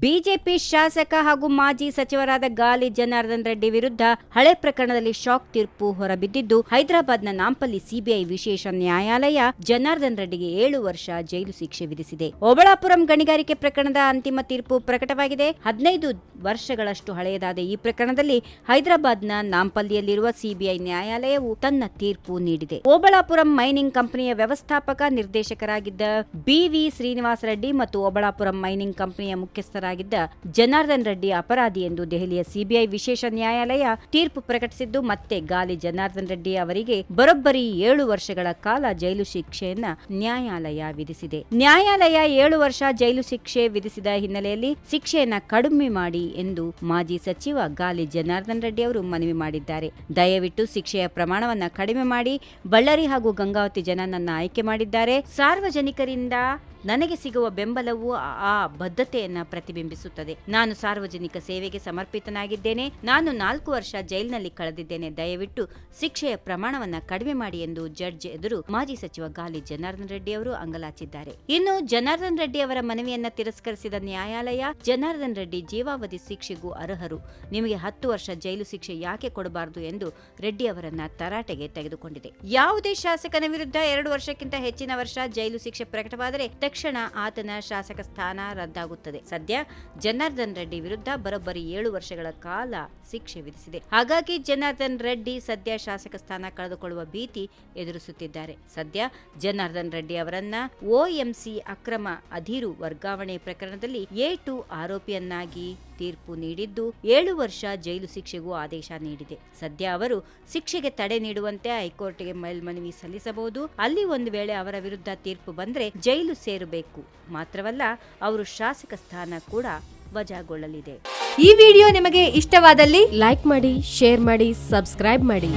BJP ಶಾಸಕ ಹಾಗೂ ಮಾಜಿ ಸಚಿವರಾದ ಗಾಲಿ ಜನಾರ್ದನ್ ರೆಡ್ಡಿ ವಿರುದ್ಧ ಹಳೆ ಪ್ರಕರಣದಲ್ಲಿ ಶಾಕ್ ತೀರ್ಪು ಹೊರಬಿದ್ದಿದ್ದು, ಹೈದರಾಬಾದ್ನ ನಾಂಪಲ್ಲಿ ಸಿಬಿಐ ವಿಶೇಷ ನ್ಯಾಯಾಲಯ ಜನಾರ್ದನ್ ರೆಡ್ಡಿಗೆ ಏಳು ವರ್ಷ ಜೈಲು ಶಿಕ್ಷೆ ವಿಧಿಸಿದೆ. ಓಬಳಾಪುರಂ ಗಣಿಗಾರಿಕೆ ಪ್ರಕರಣದ ಅಂತಿಮ ತೀರ್ಪು ಪ್ರಕಟವಾಗಿದೆ. ಹದಿನೈದು ವರ್ಷಗಳಷ್ಟು ಹಳೆಯದಾದ ಈ ಪ್ರಕರಣದಲ್ಲಿ ಹೈದರಾಬಾದ್ನ ನಾಂಪಲ್ಲಿಯಲ್ಲಿರುವ ಸಿಬಿಐ ನ್ಯಾಯಾಲಯವು ತನ್ನ ತೀರ್ಪು ನೀಡಿದೆ. ಓಬಳಾಪುರಂ ಮೈನಿಂಗ್ ಕಂಪನಿಯ ವ್ಯವಸ್ಥಾಪಕ ನಿರ್ದೇಶಕರಾಗಿದ್ದ ಬಿವಿ ಶ್ರೀನಿವಾಸ ರೆಡ್ಡಿ ಮತ್ತು ಓಬಳಾಪುರಂ ಮೈನಿಂಗ್ ಕಂಪನಿಯ ಮುಖ್ಯಸ್ಥರಾಗಿದ್ದ ಜನಾರ್ದನ್ ರೆಡ್ಡಿ ಅಪರಾಧಿ ಎಂದು ದೆಹಲಿಯ ಸಿಬಿಐ ವಿಶೇಷ ನ್ಯಾಯಾಲಯ ತೀರ್ಪು ಪ್ರಕಟಿಸಿದ್ದು, ಮತ್ತೆ ಗಾಲಿ ಜನಾರ್ದನ್ ರೆಡ್ಡಿ ಅವರಿಗೆ ಬರೋಬ್ಬರಿ ಏಳು ವರ್ಷಗಳ ಕಾಲ ಜೈಲು ಶಿಕ್ಷೆಯನ್ನ ನ್ಯಾಯಾಲಯ ವಿಧಿಸಿದೆ. ನ್ಯಾಯಾಲಯ ಏಳು ವರ್ಷ ಜೈಲು ಶಿಕ್ಷೆ ವಿಧಿಸಿದ ಹಿನ್ನೆಲೆಯಲ್ಲಿ ಶಿಕ್ಷೆಯನ್ನ ಕಡಿಮೆ ಮಾಡಿ ಎಂದು ಮಾಜಿ ಸಚಿವ ಗಾಲಿ ಜನಾರ್ದನ್ ರೆಡ್ಡಿ ಅವರು ಮನವಿ ಮಾಡಿದ್ದಾರೆ. ದಯವಿಟ್ಟು ಶಿಕ್ಷೆಯ ಪ್ರಮಾಣವನ್ನ ಕಡಿಮೆ ಮಾಡಿ ಬಳ್ಳಾರಿ ಹಾಗೂ ಗಂಗಾವತಿ ಜನ ನನ್ನ ಆಯ್ಕೆ ಮಾಡಿದ್ದಾರೆ. ಸಾರ್ವಜನಿಕರಿಂದ ನನಗೆ ಸಿಗುವ ಬೆಂಬಲವು ಆ ಬದ್ಧತೆಯನ್ನು ಪ್ರತಿಬಿಂಬಿಸುತ್ತದೆ. ನಾನು ಸಾರ್ವಜನಿಕ ಸೇವೆಗೆ ಸಮರ್ಪಿತನಾಗಿದ್ದೇನೆ. ನಾನು ನಾಲ್ಕು ವರ್ಷ ಜೈಲಿನಲ್ಲಿ ಕಳೆದಿದ್ದೇನೆ. ದಯವಿಟ್ಟು ಶಿಕ್ಷೆಯ ಪ್ರಮಾಣವನ್ನ ಕಡಿಮೆ ಮಾಡಿ ಎಂದು ಜಡ್ಜ್ ಎದುರು ಮಾಜಿ ಸಚಿವ ಗಾಲಿ ಜನಾರ್ದನ್ ರೆಡ್ಡಿ ಅವರು ಅಂಗಲಾಚಿದ್ದಾರೆ. ಇನ್ನು ಜನಾರ್ದನ್ ರೆಡ್ಡಿ ಅವರ ಮನವಿಯನ್ನ ತಿರಸ್ಕರಿಸಿದ ನ್ಯಾಯಾಲಯ, ಜನಾರ್ದನ್ ರೆಡ್ಡಿ ಜೀವಾವಧಿ ಶಿಕ್ಷೆಗೂ ಅರ್ಹರು. ನಿಮಗೆ ಹತ್ತು ವರ್ಷ ಜೈಲು ಶಿಕ್ಷೆ ಯಾಕೆ ಕೊಡಬಾರದು ಎಂದು ರೆಡ್ಡಿ ಅವರನ್ನ ತರಾಟೆಗೆ ತೆಗೆದುಕೊಂಡಿದೆ. ಯಾವುದೇ ಶಾಸಕನ ವಿರುದ್ಧ ಎರಡು ವರ್ಷಕ್ಕಿಂತ ಹೆಚ್ಚಿನ ವರ್ಷ ಜೈಲು ಶಿಕ್ಷೆ ಪ್ರಕಟವಾದರೆ ತಕ್ಷಣ ಆತನ ಶಾಸಕ ಸ್ಥಾನ ರದ್ದಾಗುತ್ತದೆ. ಸದ್ಯ ಜನಾರ್ದನ್ ರೆಡ್ಡಿ ವಿರುದ್ಧ ಬರೋಬ್ಬರಿ ಏಳು ವರ್ಷಗಳ ಕಾಲ ಶಿಕ್ಷೆ ವಿಧಿಸಿದೆ. ಹಾಗಾಗಿ ಜನಾರ್ದನ್ ರೆಡ್ಡಿ ಸದ್ಯ ಶಾಸಕ ಸ್ಥಾನ ಕಳೆದುಕೊಳ್ಳುವ ಭೀತಿ ಎದುರಿಸುತ್ತಿದ್ದಾರೆ. ಸದ್ಯ ಜನಾರ್ದನ್ ರೆಡ್ಡಿ ಅವರನ್ನ ಓಎಂಸಿ ಅಕ್ರಮ ಅಧಿರು ವರ್ಗಾವಣೆ ಪ್ರಕರಣದಲ್ಲಿ ಎ ಆರೋಪಿಯನ್ನಾಗಿ ತೀರ್ಪು ನೀಡಿದ್ದು ಏಳು ವರ್ಷ ಜೈಲು ಶಿಕ್ಷೆಗೂ ಆದೇಶ ನೀಡಿದೆ. ಸದ್ಯ ಅವರು ಶಿಕ್ಷೆಗೆ ತಡೆ ನೀಡುವಂತೆ ಹೈಕೋರ್ಟ್ಗೆ ಮೇಲ್ಮನವಿ ಸಲ್ಲಿಸಬಹುದು. ಅಲ್ಲಿ ಒಂದು ವೇಳೆ ಅವರ ವಿರುದ್ಧ ತೀರ್ಪು ಬಂದ್ರೆ ಜೈಲು ಸೇರಬೇಕು. ಮಾತ್ರವಲ್ಲ, ಅವರು ಶಾಸಕ ಸ್ಥಾನ ಕೂಡ ವಜಾಗೊಳ್ಳಲಿದೆ. ಈ ವಿಡಿಯೋ ನಿಮಗೆ ಇಷ್ಟವಾದಲ್ಲಿ ಲೈಕ್ ಮಾಡಿ, ಶೇರ್ ಮಾಡಿ, ಸಬ್ಸ್ಕ್ರೈಬ್ ಮಾಡಿ.